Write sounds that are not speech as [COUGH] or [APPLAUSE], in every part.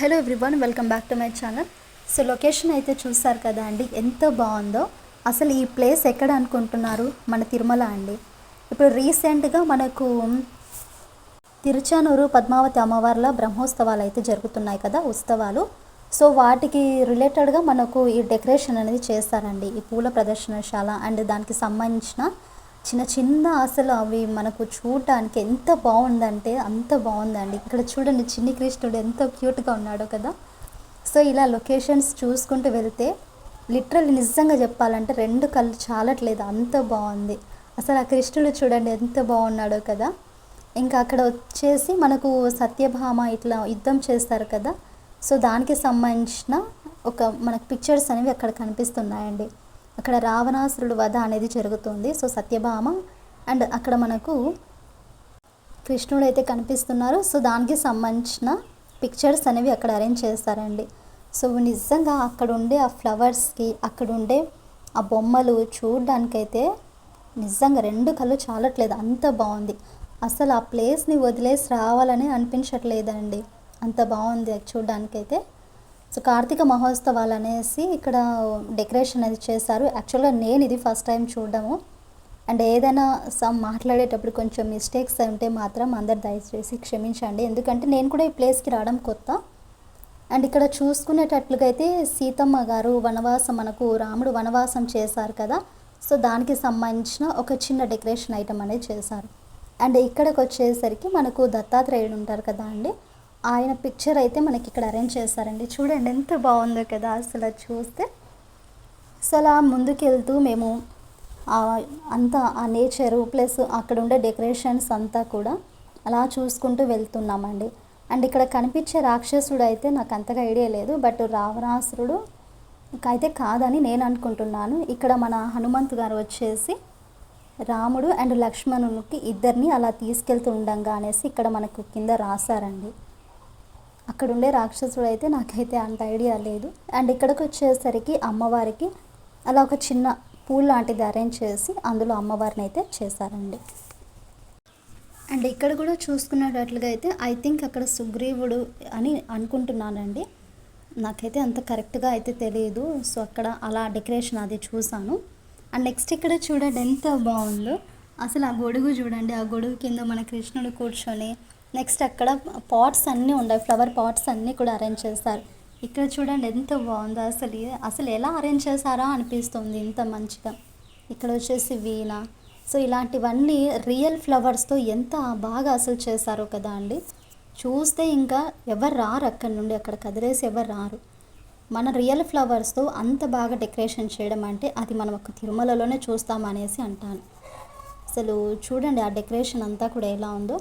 Hello everyone welcome back to my channel. So location అయితే చూసారు కదా అండి ఎంత బాగుందో. అసలు ఈ ప్లేస్ ఎక్కడ అనుకుంటున్నారు? మన తిరుమల అండి. ఇప్పుడు రీసెంట్గా మనకు తిరుచానూరు పద్మావతి అమ్మవార్ల బ్రహ్మోత్సవాలు అయితే జరుగుతున్నాయి కదా ఉత్సవాలు. సో వాటికి రిలేటెడ్గా మనకు ఈ డెకరేషన్ అనేది చేస్తారండి ఈ పూల ప్రదర్శనశాల అండ్ దానికి సంబంధించిన చిన్న చిన్న అసలు అవి మనకు చూడటానికి ఎంత బాగుందంటే అంత బాగుందండి. ఇక్కడ చూడండి చిన్ని కృష్ణుడు ఎంత క్యూట్గా ఉన్నాడో కదా. సో ఇలా లొకేషన్స్ చూసుకుంటూ వెళ్తే లిటరల్ నిజంగా చెప్పాలంటే రెండు కళ్ళు చాలట్లేదు. అంత బాగుంది. అసలు ఆ కృష్ణుడు చూడండి ఎంత బాగున్నాడో కదా. ఇంకా అక్కడ వచ్చేసి మనకు సత్యభామ ఇట్లా యుద్ధం చేస్తారు కదా. సో దానికి సంబంధించిన ఒక మనకు పిక్చర్స్ అనేవి అక్కడ కనిపిస్తున్నాయండి. అక్కడ రావణాసురుడు వధ అనేది జరుగుతుంది. సో సత్యభామ అండ్ అక్కడ మనకు కృష్ణుడు అయితే కనిపిస్తున్నారు. సో దానికి సంబంధించిన పిక్చర్స్ అనేవి అక్కడ అరేంజ్ చేస్తారండి. సో నిజంగా అక్కడ ఉండే ఆ ఫ్లవర్స్కి అక్కడ ఉండే ఆ బొమ్మలు చూడడానికైతే నిజంగా రెండు కళ్ళు చాలట్లేదు. అంత బాగుంది. అసలు ఆ ప్లేస్ని వదిలేసి రావాలని అనిపించట్లేదండి. అంత బాగుంది అది చూడడానికైతే. సో కార్తీక మహోత్సవాలు అనేసి ఇక్కడ డెకరేషన్ అనేది చేశారు. యాక్చువల్గా నేను ఇది ఫస్ట్ టైం చూడడము. అండ్ ఏదైనా సమ్ మాట్లాడేటప్పుడు కొంచెం మిస్టేక్స్ ఉంటే మాత్రం అందరు దయచేసి క్షమించండి. ఎందుకంటే నేను కూడా ఈ ప్లేస్కి రావడం కొత్త. అండ్ ఇక్కడ చూసుకునేటట్లుగా అయితే సీతమ్మ గారు వనవాసం మనకు రాముడు వనవాసం చేశారు కదా. సో దానికి సంబంధించిన ఒక చిన్న డెకరేషన్ ఐటమ్ అనేది చేశారు. అండ్ ఇక్కడికి వచ్చేసరికి మనకు దత్తాత్రేయుడు ఉంటారు కదా అండి. ఆయన పిక్చర్ అయితే మనకి ఇక్కడ అరేంజ్ చేశారండి. చూడండి ఎంత బాగుందో కదా అసలు చూస్తే. సో అలా ముందుకెళ్తూ మేము అంతా ఆ నేచరు ప్లస్ అక్కడ ఉండే డెకరేషన్స్ అంతా కూడా అలా చూసుకుంటూ వెళ్తున్నామండి. అండ్ ఇక్కడ కనిపించే రాక్షసుడు అయితే నాకు అంతగా ఐడియా లేదు. బట్ రావణాసురుడు అయితే కాదని నేను అనుకుంటున్నాను. ఇక్కడ మన హనుమంతు గారు వచ్చేసి రాముడు అండ్ లక్ష్మణునికి ఇద్దరిని అలా తీసుకెళ్తూ ఉండంగా అనేసి ఇక్కడ మనకు కింద రాశారండి. అక్కడ ఉండే రాక్షసుడు అయితే నాకైతే అంత ఐడియా లేదు. అండ్ ఇక్కడికి వచ్చేసరికి అమ్మవారికి అలా ఒక చిన్న పూల్ లాంటిది అరేంజ్ చేసి అందులో అమ్మవారిని అయితే చేశారండి. అండ్ ఇక్కడ కూడా చూసుకునేటట్లుగా అయితే ఐ థింక్ అక్కడ సుగ్రీవుడు అని అనుకుంటున్నానండి. నాకైతే అంత కరెక్ట్గా అయితే తెలియదు. సో అక్కడ అలా డెకరేషన్ అది చూసాను. అండ్ నెక్స్ట్ ఇక్కడ చూడండి ఎంత బాగుందో. అసలు ఆ గొడుగు చూడండి. ఆ గొడుగు కింద మన కృష్ణుడు కూర్చొని నెక్స్ట్ అక్కడ పాట్స్ అన్నీ ఉన్నాయి ఫ్లవర్ పాట్స్ అన్నీ కూడా అరేంజ్ చేస్తారు. ఇక్కడ చూడండి ఎంత బాగుందో అసలు అసలు ఎలా అరేంజ్ చేశారా అనిపిస్తుంది ఇంత మంచిగా. ఇక్కడ వచ్చేసి వీణ. సో ఇలాంటివన్నీ రియల్ ఫ్లవర్స్తో ఎంత బాగా అసలు చేశారో కదా అండి. చూస్తే ఇంకా ఎవరు రారు అక్కడి నుండి అక్కడ కదిలేసి ఎవరు రారు. మన రియల్ ఫ్లవర్స్తో అంత బాగా డెకరేషన్ చేయడం అంటే అది మనం ఒక తిరుమలలోనే చూస్తామనేసి అంటాను. అసలు చూడండి ఆ డెకరేషన్ అంతా కూడా ఎలా ఉందో.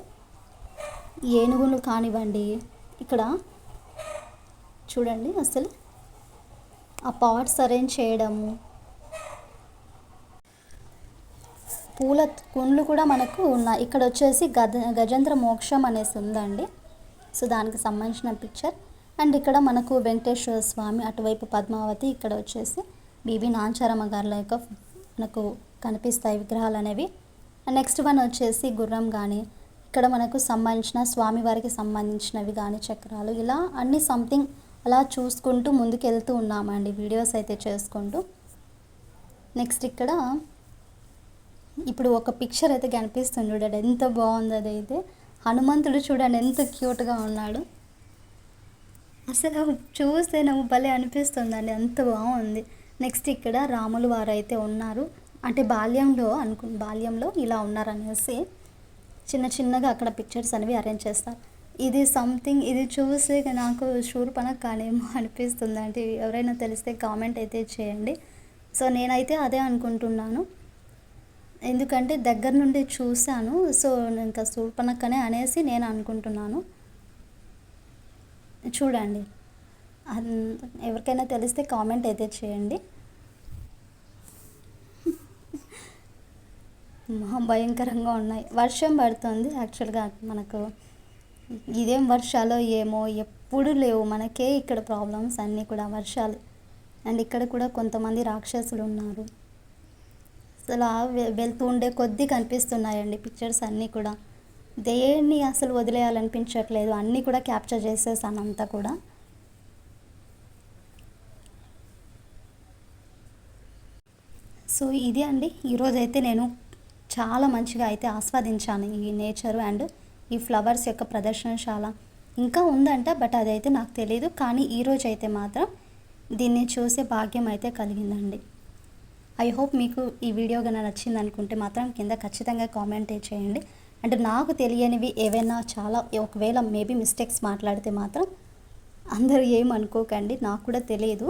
ఏనుగులు కానివ్వండి. ఇక్కడ చూడండి అసలు ఆ పాట్స్ అరేంజ్ చేయడము. పూల కుండ్లు కూడా మనకు ఉన్నాయి. ఇక్కడ వచ్చేసి గజ గజేంద్ర మోక్షం అనేసి ఉందండి. సో దానికి సంబంధించిన పిక్చర్. అండ్ ఇక్కడ మనకు వెంకటేశ్వర స్వామి అటువైపు పద్మావతి ఇక్కడ వచ్చేసి బీబీ నాంచారమ్మ గారుల యొక్క మనకు కనిపిస్తాయి విగ్రహాలు అనేవి. నెక్స్ట్ వన్ వచ్చేసి గుర్రం కానీ ఇక్కడ మనకు సంబంధించిన స్వామివారికి సంబంధించినవి కానీ చక్రాలు ఇలా అన్ని సంథింగ్ అలా చూసుకుంటూ ముందుకెళ్తూ ఉన్నామండి వీడియోస్ అయితే చేసుకుంటూ. నెక్స్ట్ ఇక్కడ ఇప్పుడు ఒక పిక్చర్ అయితే కనిపిస్తుంది చూడండి ఎంత బాగుంది అదైతే. హనుమంతుడు చూడండి ఎంత క్యూట్గా ఉన్నాడు. అసలు చూస్తే నాకు భలే అనిపిస్తుందండి అంత బాగుంది. నెక్స్ట్ ఇక్కడ రాములు వారు అయితే ఉన్నారు. అంటే బాల్యంలో అనుకు బాల్యంలో ఇలా ఉన్నారు అనేసి చిన్న చిన్నగా అక్కడ పిక్చర్స్ అనేవి అరేంజ్ చేస్తారు ఇది సంథింగ్ ఇది చూసి నాకు శూర్పణ కానేమో [LAUGHS] అనిపిస్తుంది అంటే ఎవరైనా తెలిస్తే కామెంట్ అయితే చేయండి. సో నేనైతే అదే అనుకుంటున్నాను. ఎందుకంటే దగ్గర నుండి చూశాను. సో ఇంకా సూర్పనక్కనే అనేసి నేను అనుకుంటున్నాను. చూడండి. ఎవరికైనా తెలిస్తే కామెంట్ అయితే చేయండి. భయంకరంగా ఉన్నాయి. వర్షం పడుతుంది. యాక్చువల్గా మనకు ఇదేం వర్షాలు ఏమో ఎప్పుడు లేవు. మనకే ఇక్కడ ప్రాబ్లమ్స్ అన్నీ కూడా వర్షాలు. అండ్ ఇక్కడ కూడా కొంతమంది రాక్షసులు ఉన్నారు అసలు వెళ్తూ ఉండే కొద్దీ కనిపిస్తున్నాయండి పిక్చర్స్ అన్నీ కూడా. దేన్ని అసలు వదిలేయాలనిపించట్లేదు. అన్నీ కూడా క్యాప్చర్ చేసేసాను అంతా కూడా. సో ఇది అండి. ఈరోజైతే నేను చాలా మంచిగా అయితే ఆస్వాదించాను ఈ నేచర్ అండ్ ఈ ఫ్లవర్స్ యొక్క ప్రదర్శనశాల. ఇంకా ఉందంట బట్ అదైతే నాకు తెలియదు కానీ ఈరోజు అయితే మాత్రం దీన్ని చూసే భాగ్యం అయితే కలిగిందండి. ఐ హోప్ మీకు ఈ వీడియో కనుక నచ్చింది అనుకుంటే మాత్రం కింద ఖచ్చితంగా కామెంట్ చేయండి. అంటే నాకు తెలియనివి ఏవైనా చాలా ఒకవేళ మేబీ మిస్టేక్స్ మాట్లాడితే మాత్రం అందరూ ఏమనుకోకండి. నాకు కూడా తెలియదు